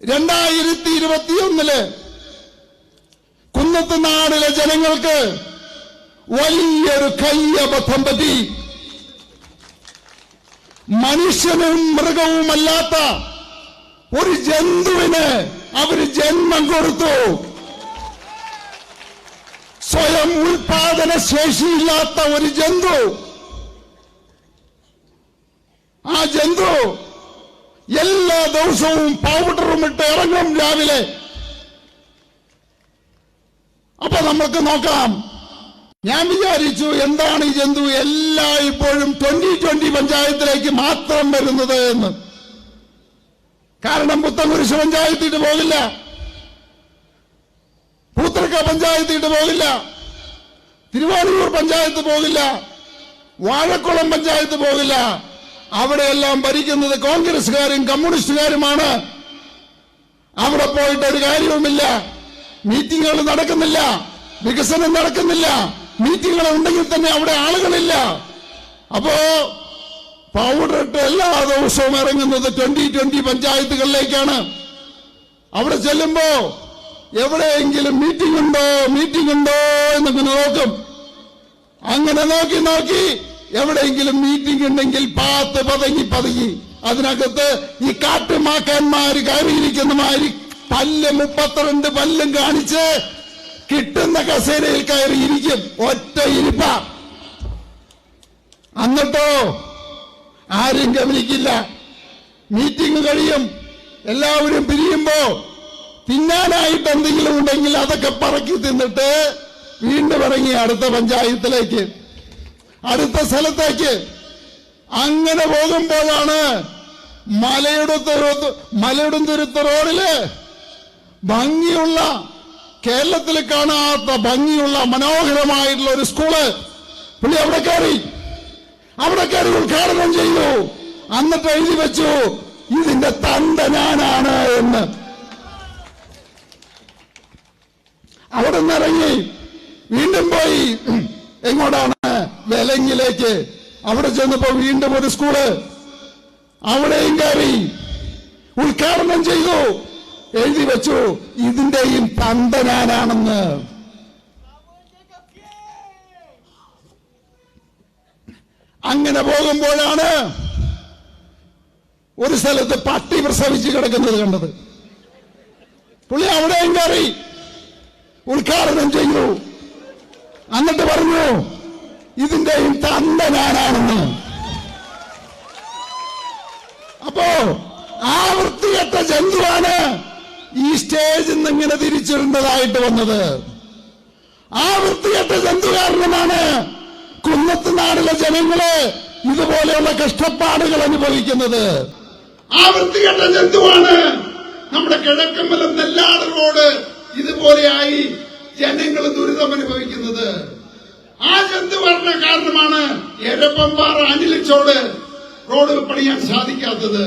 രണ്ടായിരത്തി ഇരുപത്തിയൊന്നിൽ കുന്നത്തുനാടിലെ ജനങ്ങൾക്ക് വലിയൊരു കയ്യബദ്ധം പറ്റി. മനുഷ്യനും മൃഗവുമല്ലാത്ത ഒരു ജന്തുവിന് അവർ ജന്മം കൊടുത്തു. സ്വയം ഉൽപാദന ശേഷിയില്ലാത്ത ഒരു ജന്തു. ആ ജന്തു എല്ലാ ദിവസവും പൗഡറും ഇട്ട് ഇറങ്ങും രാവിലെ. അപ്പൊ നമുക്ക് നോക്കാം. ഞാൻ വിചാരിച്ചു എന്താണ് ഈ ജന്തു എല്ലാ ഇപ്പോഴും ട്വന്റി ട്വന്റി പഞ്ചായത്തിലേക്ക് മാത്രം വരുന്നത് എന്ന്. കാരണം പുത്തൻകുരിശ് പഞ്ചായത്തിട്ട് പോകില്ല. പൂത്തറക്ക പഞ്ചായത്തിട്ട് പോകില്ല. തിരുവാതിരൂർ പഞ്ചായത്ത് പോകില്ല. വാഴക്കുളം പഞ്ചായത്ത് പോകില്ല. അവിടെയെല്ലാം ഭരിക്കുന്നത് കോൺഗ്രസ്സുകാരും കമ്മ്യൂണിസ്റ്റുകാരുമാണ്. അവിടെ പോയിട്ട് ഒരു കാര്യവുമില്ല. മീറ്റിങ്ങുകൾ നടക്കുന്നില്ല. വികസനം നടക്കുന്നില്ല. മീറ്റിങ്ങുകൾ ഉണ്ടെങ്കിൽ തന്നെ അവിടെ ആളുകളില്ല. അപ്പോ പൗഡർ ഇട്ട് എല്ലാ ദിവസവും ഇറങ്ങുന്നത് ട്വന്റി ട്വന്റി പഞ്ചായത്തുകളിലേക്കാണ്. അവിടെ ചെല്ലുമ്പോ എവിടെയെങ്കിലും മീറ്റിംഗ് ഉണ്ടോ? മീറ്റിംഗ് ഉണ്ടോ? എന്നൊക്കെ നോക്കും. അങ്ങനെ നോക്കി നോക്കി എവിടെയെങ്കിലും മീറ്റിംഗ് ഉണ്ടെങ്കിൽ പാത്ത് പതങ്ങി പതങ്ങി. അതിനകത്ത് ഈ കാട്ടുമാക്കാന്മാര് കയറിയിരിക്കുന്ന മാതിരി പല്ല് മുപ്പത്തിരണ്ട് പല്ലും കാണിച്ച് കിട്ടുന്ന കസേരയിൽ കയറിയിരിക്കും. ഒറ്റ ഇരിപ്പ. അന്നിട്ടോ ആരും ഗമനിക്കില്ല. മീറ്റിംഗ് കഴിയും. എല്ലാവരും പിരിയുമ്പോ തിന്നാനായിട്ട് എന്തെങ്കിലും ഉണ്ടെങ്കിൽ അതൊക്കെ പറക്കി തിന്നിട്ട് വീണ്ടും ഇറങ്ങി അടുത്ത പഞ്ചായത്തിലേക്ക്. അടുത്ത സ്ഥലത്തേക്ക്. അങ്ങനെ പോകുമ്പോഴാണ് മലയുടെ മലയുടെ തുരുത്ത റോഡിൽ ഭംഗിയുള്ള കേരളത്തിൽ കാണാത്ത ഭംഗിയുള്ള മനോഹരമായിട്ടുള്ള ഒരു സ്കൂൾ. പുള്ളി അവിടെ കയറി. അവിടെ കയറി ഉദ്ഘാടനം ചെയ്തു. അന്നിട്ട് എഴുതി വെച്ചു ഇതിന്റെ തന്ത ഞാനാണ് എന്ന്. അവിടെ നിന്ന് ഇറങ്ങി വീണ്ടും പോയി. എങ്ങോട്ടാണ്? വെലങ്ങിലേക്ക് അവിടെ ചെന്നപ്പോ വീണ്ടും ഒരു സ്കൂൾ അവിടെയും കയറി ഉദ്ഘാടനം ചെയ്തു. എഴുതി വെച്ചു ഇതിന്റെയും തന്ത ഞാനാണെന്ന് അങ്ങനെ പോകുമ്പോഴാണ് ഒരു സ്ഥലത്ത് പട്ടി പ്രസവിച്ച് കിടക്കുന്നത് കണ്ടത്. പുള്ളി അവിടെയും കയറി ഉദ്ഘാടനം ചെയ്തു. എന്നിട്ട് പറഞ്ഞു ഇതിന്റെയും തന്ത ഞാനാണെന്ന് അപ്പോ ആ വൃത്തികെട്ട ജന്തുവാണ് ഈ സ്റ്റേജിൽ നിന്ന് ഇങ്ങനെ തിരിച്ചിടേണ്ടതായിട്ട് വന്നത്. ആ വൃത്തികെട്ട ജന്തു കാരണമാണ് കുന്നത്ത് നാടിലെ ജനങ്ങൾ ഇതുപോലെയുള്ള കഷ്ടപ്പാടുകൾ അനുഭവിക്കുന്നത്. ആ വൃത്തികെട്ട ജന്തുവാണ് നമ്മുടെ കിഴക്കമ്പലം നെല്ലാട് റോഡ് ഇതുപോലെയായി ജനങ്ങൾ ദുരിതം അനുഭവിക്കുന്നത് ജന്തു പറഞ്ഞ കാരണമാണ് എരപ്പമ്പാറ അനിലിച്ചോട് റോഡ് പണിയാൻ സാധിക്കാത്തത്